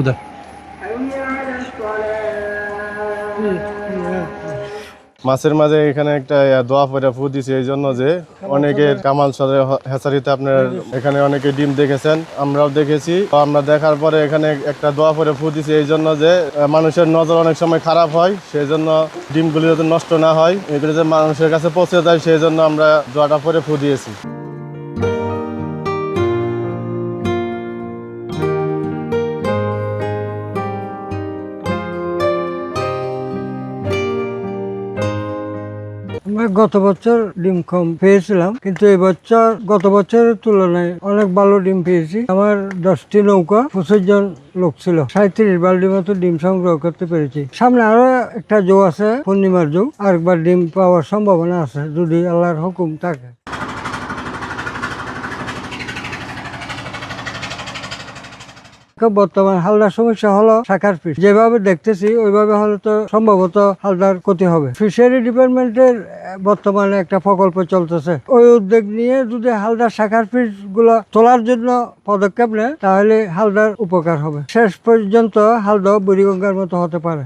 উদয় মাছের মাঝে এখানে একটা দোয়া পরে ফু দিছে এই জন্য যে অনেকের কামাল সরে হেসারিতে আপনার এখানে অনেকে ডিম দেখেছেন, আমরাও দেখেছি। আমরা দেখার পরে এখানে একটা দোয়া পরে ফু দিছে এই জন্য যে মানুষের নজর অনেক সময় খারাপ হয়, সেই জন্য ডিমগুলি যাতে নষ্ট না হয়, এগুলো যে মানুষের কাছে পৌঁছে যায়, সেই জন্য আমরা দোয়াটা পরে ফু দিয়েছি। গত বছর ডিম কম পেয়েছিলাম, কিন্তু এবছর গত বছরের তুলনায় অনেক ভালো ডিম পেয়েছি। আমার দশটি নৌকা, পঁচিশ জন লোক ছিল। সাঁত্রিশ বাল্টি মতো ডিম সংগ্রহ করতে পেরেছি। সামনে আরও একটা জো আছে, পূর্ণিমার জো। আরেকবার ডিম পাওয়ার সম্ভাবনা আছে, যদি আল্লাহর হুকুম থাকে। বর্তমান হালদার সমস্যা হলো শাখার ফিস যেভাবে দেখতেছি ওইভাবে হলে তো সম্ভবত হালদার ক্ষতি হবে। ফিশারি ডিপার্টমেন্টের বর্তমানে একটা প্রকল্প চলতেছে। ওই উদ্যোগ নিয়ে যদি হালদার শাখার ফিসগুলো তোলার জন্য পদক্ষেপ নেয় তাহলে হালদার উপকার হবে। শেষ পর্যন্ত হালদা বুড়িগঙ্গার মতো হতে পারে।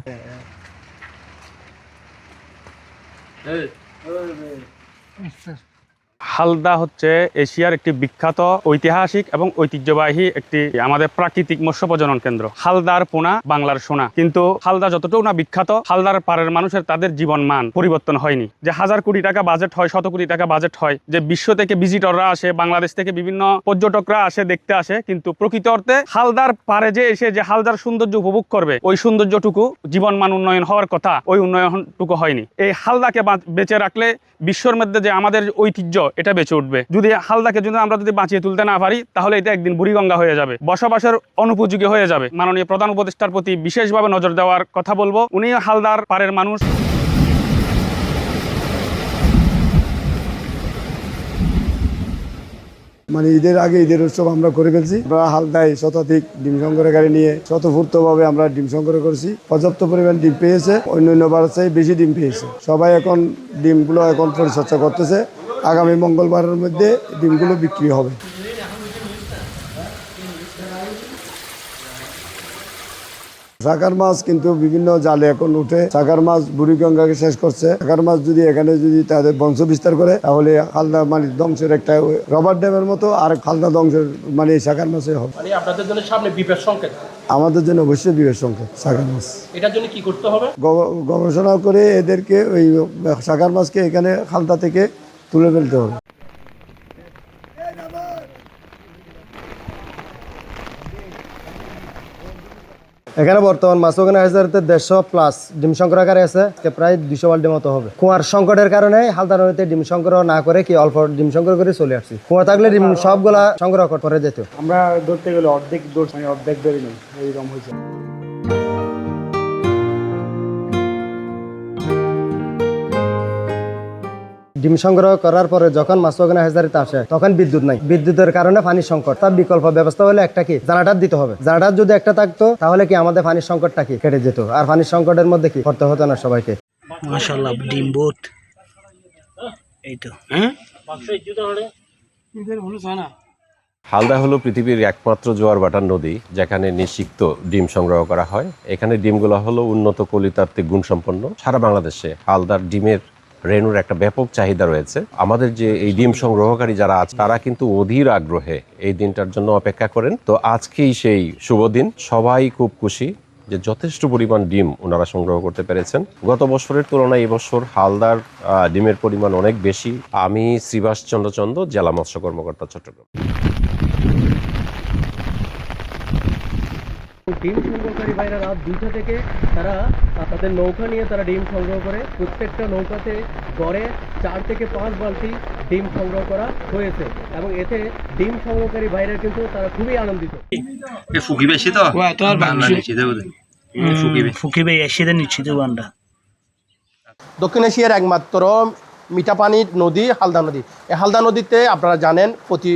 হালদা হচ্ছে এশিয়ার একটি বিখ্যাত ঐতিহাসিক এবং ঐতিহ্যবাহী একটি আমাদের প্রাকৃতিক মৎস্য প্রজনন কেন্দ্র। হালদার পোনা, বাংলার সোনা। কিন্তু হালদা যতটুকু না বিখ্যাত, হালদার পাড়ের মানুষের তাদের জীবন মান পরিবর্তন হয়নি। যে হাজার কোটি টাকা বাজেট হয়, শত কোটি টাকা বাজেট হয়, যে বিশ্ব থেকে ভিজিটররা আসে, বাংলাদেশ থেকে বিভিন্ন পর্যটকরা আসে, দেখতে আসে, কিন্তু প্রকৃত অর্থে হালদার পারে যে এসে যে হালদার সৌন্দর্য উপভোগ করবে, ওই সৌন্দর্যটুকু জীবন মান উন্নয়ন হওয়ার কথা ওই উন্নয়নটুকু হয়নি। এই হালদাকে বেঁচে রাখলে বিশ্বর মধ্যে যে আমাদের ঐতিহ্য এটা বেঁচে উঠবে। যদি হালদাকে যদি আমরা যদি বাঁচিয়ে তুলতে না পারি, তাহলে এটা একদিন বুড়িগঙ্গা হয়ে যাবে। বসবাসের অনুপযোগী হয়ে যাবে। মাননীয় প্রধান উপদেষ্টার প্রতি বিশেষভাবে নজর দেওয়ার কথা বলব। উনি হালদার পাড়ের মানুষ। মানে ঈদের আগে ঈদের উৎসব আমরা করে ফেলছি। আমরা হালদায় শতাধিক ডিম সংগ্রহ গাড়ি নিয়ে স্বতঃস্ফূর্তভাবে আমরা ডিম সংগ্রহ করছি। পর্যাপ্ত পরিমাণ ডিম পেয়েছে। অন্য অন্য বেশি ডিম পেয়েছে। সবাই এখন ডিমগুলো এখন পরিচর্যা করতেছে। আগামী মঙ্গলবারের মধ্যে ডিমগুলো বিক্রি হবে। সাকার মাছ কিন্তু বিভিন্ন জালে এখন উঠে সাকার মাছ বুড়িগঙ্গাকে শেষ করছে। সাকার মাছ যদি এখানে যদি তাদের বংশ বিস্তার করে তাহলে হালদা মানে ধ্বংসের একটা রবার ড্যামের মতো আর হালদা ধ্বংসের মানে সাকার মাছে হবে। মানে আপনাদের জন্য সামনে বিপের সংকেত। আমাদের জন্য অবশ্যই বিবেক সংখ্যা সাকার মাছ। এটার জন্য কি করতে হবে? গবেষণা করে এদেরকে ওই সাকার মাছকে এখানে খালতা থেকে তুলে ফেলতে হবে। এখানে বর্তমান মাছ ওখানে হাজারিতে দেড়শো প্লাস ডিম সংগ্রহকারী আছে আজকে প্রায় দুশো বাল্টির মতো হবে। কুয়ার সংকটের কারণে হালদা নদীতে ডিম সংগ্রহ না করে কি অল্প ডিম সংগ্রহ করে চলে আসছি। কুয়া থাকলে ডিম সবগুলা সংগ্রহ করে যেত। আমরা ধরতে গেলে অর্ধেক দৌড় অর্ধেক ধরে নেই এইরকম হয়েছে। ডিম সংগ্রহ করার পরে যখন মাছ হাজারিতে আসে তখন বিদ্যুৎ নাই। বিদ্যুতের কারণে পানির সংকট। তার বিকল্প ব্যবস্থা হলে একটা কি? জানাটার দিতে হবে। জানাটার যদি একটা থাকতো তাহলে কি আমাদের পানির সংকটটা কি? কেটে যেত। আর পানির সংকটের মধ্যে কি? করতে হতো না সবাইকে। মাশাল্লাহ ডিম বোট। এই তো হ্যাঁ? হালদা হলো পৃথিবীর একমাত্র জোয়ার ভাটার নদী যেখানে নিষিক্ত ডিম সংগ্রহ করা হয়। এখানে ডিমগুলো হলো উন্নত কলিতাত্ত্বিক গুণসম্পন্ন। সারা বাংলাদেশে হালদার ডিমের রেণুর একটা ব্যাপক চাহিদা রয়েছে। আমাদের যে এই ডিম সংগ্রহকারী যারা আছে, তারা কিন্তু অধীর আগ্রহে এই দিনটার জন্য অপেক্ষা করেন। তো আজকেই সেই শুভ দিন। সবাই খুব খুশি যে যথেষ্ট পরিমাণ ডিম ওনারা সংগ্রহ করতে পেরেছেন। গত বছরের তুলনায় এবছর হালদার ডিমের পরিমাণ অনেক বেশি। আমি শ্রীবাস চন্দ্রচন্দ্র চন্দ্র জেলা মৎস্য কর্মকর্তা, চট্টগ্রাম। ডিম সংগ্রহকারী ভাইরা রাত দুইটা থেকে তারা তাদের নৌকা নিয়ে তারা ডিম সংগ্রহ করে। প্রত্যেকটা নৌকাতে গড়ে চার থেকে পাঁচ বালতি ডিম সংগ্রহ করা হয়েছে এবং এতে ডিম সংগ্রহকারী ভাইরা কিন্তু তারা খুবই আনন্দিত। ফুকি বেশি তো? ফুকি বে এসে নিচ্ছি বান্ডা দক্ষিণ এশিয়ার একমাত্র মিঠা পানির নদী হালদা নদী। এই হালদা নদীতে আপনারা জানেন প্রতি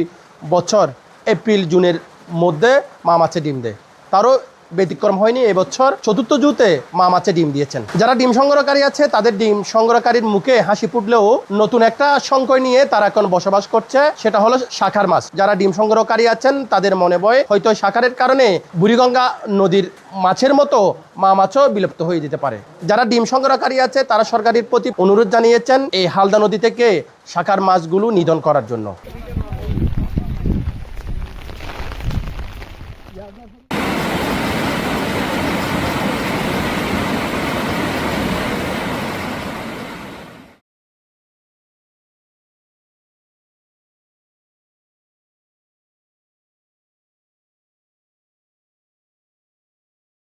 বছর এপ্রিল জুনের মধ্যে মা মাছে ডিম দেয়। তারও ব্যতিক্রম হয়নি এবছর চতুর্থ জুতে মা মাছে ডিম দিয়েছেন। যারা ডিম সংগ্রহকারী আছে, তাদের ডিম সংগ্রহকারীর মুখে হাসি ফুটলেও নতুন একটা সংকয় নিয়ে তারা এখন বসবাস করছে, সেটা হলো শাখার মাছ। যারা ডিম সংগ্রহকারী আছেন, তাদের মনে বয়, হয়তো শাখারের কারণে বুড়িগঙ্গা নদীর মাছের মতো মা মাছও বিলুপ্ত হয়ে যেতে পারে। যারা ডিম সংগ্রহকারী আছে, তারা সরকারের প্রতি অনুরোধ জানিয়েছেন, এই হালদা নদী থেকে শাখার মাছগুলো নিধন করার জন্য।